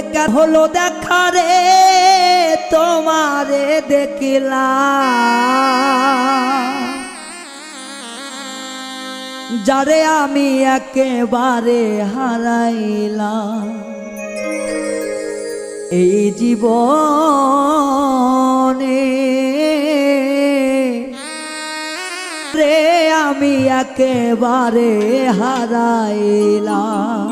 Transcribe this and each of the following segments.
কেন হলো দেখা রে? তোমারে দেখিলা যারে আমি একেবারে হারাইলাম। এই জীবনে রে আমি একেবারে হারাইলাম।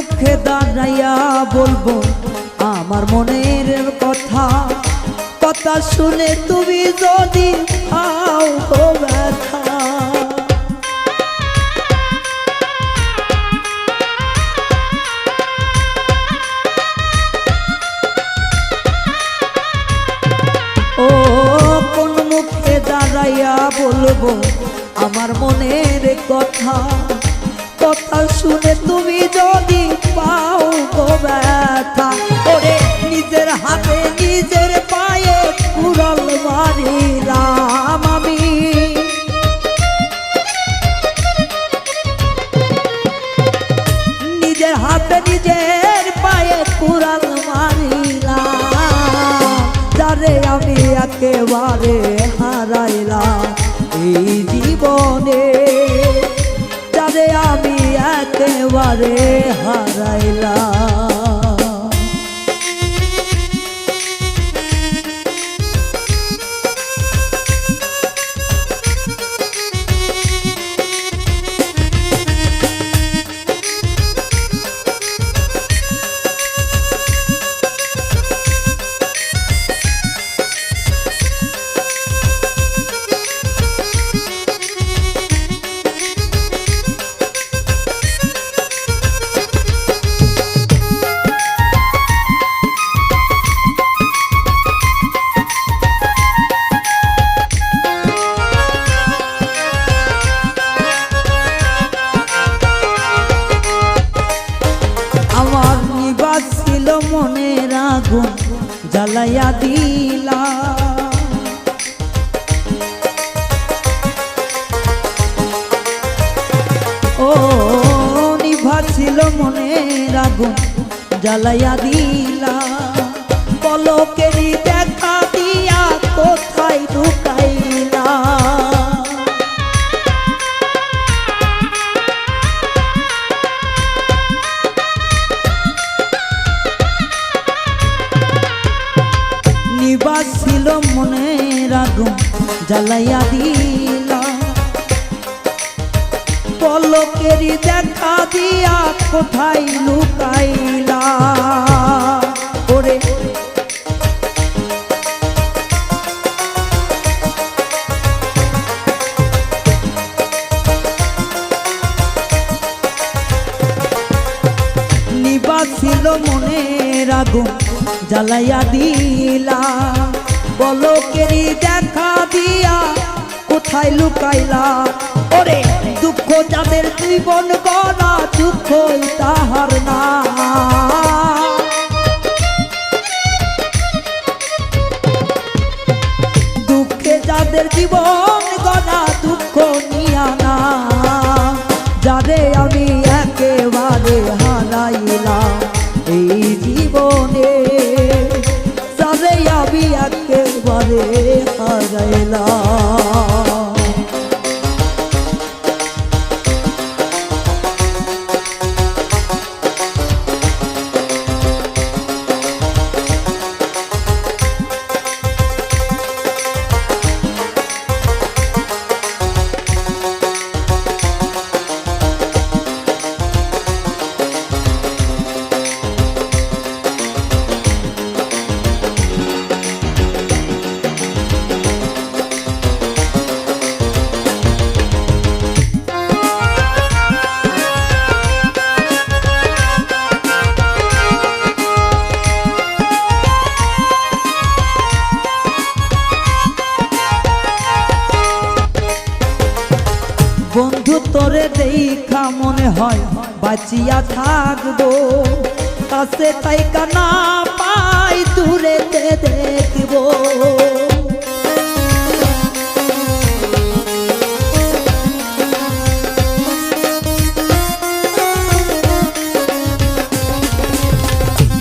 মুখে দাঁড়াইয়া বলব, আমার মনের কথা। কথা শুনে তুমি যদি গো ব্যথা। ও, কোন মুখে দাঁড়াইয়া বলব, আমার মনের কথা। কথা শুনে তুমি যদি পাও গো ব্যথা, ওরে নিজের হাতে, নিজের পায়ে কুড়াল মারিলাম আমি। নিজের হাতে, নিজের পায়ে কুড়াল মারিলাম। যারে আমি একেবারে একেবারে হারাইলাম জ্বালাইয়া দিলা। ও নিভা ছিল মনের জ্বালাইয়া দিলা। জ্বালাইয়া দিলা। পলকেরই দেখা দিয়া কোথায় লুকাইলা? ওরে। নিবাসিল মনের জ্বালাইয়া দিলা। পলকেরই দেখা দিয়া কোথায় লুকাইলা? ওরে, দুঃখ যাদের জীবন গড়া দুঃখ তাহার না। দুঃখে যাদের জীবন গড়া দুঃখ নিয়া না। একেবারে তোরে দেখা মনে হয়, বাঁচিয়া থাকব। কাছে তাই কানা পাই দূরেতে দেখব।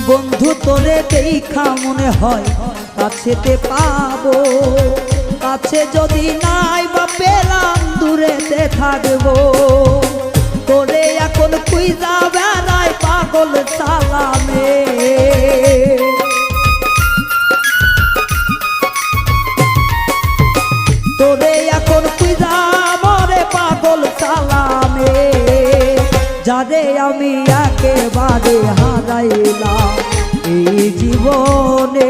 বন্ধু, তোরে দেখা মনে হয়, কাছেতে পাবো। কাছে যদি নাই বা পেলাম দূরেতে থাকব তোরে এখন কুইজা বেড়াই পাগল সালামে। তোরে এখন কুইজা মরে পাগল সালামে। যারে আমি একেবারে হারাইলাম এই জীবনে।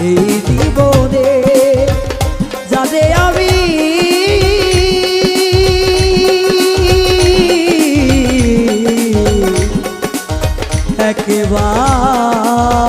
এই জীবনে আমি একেবারে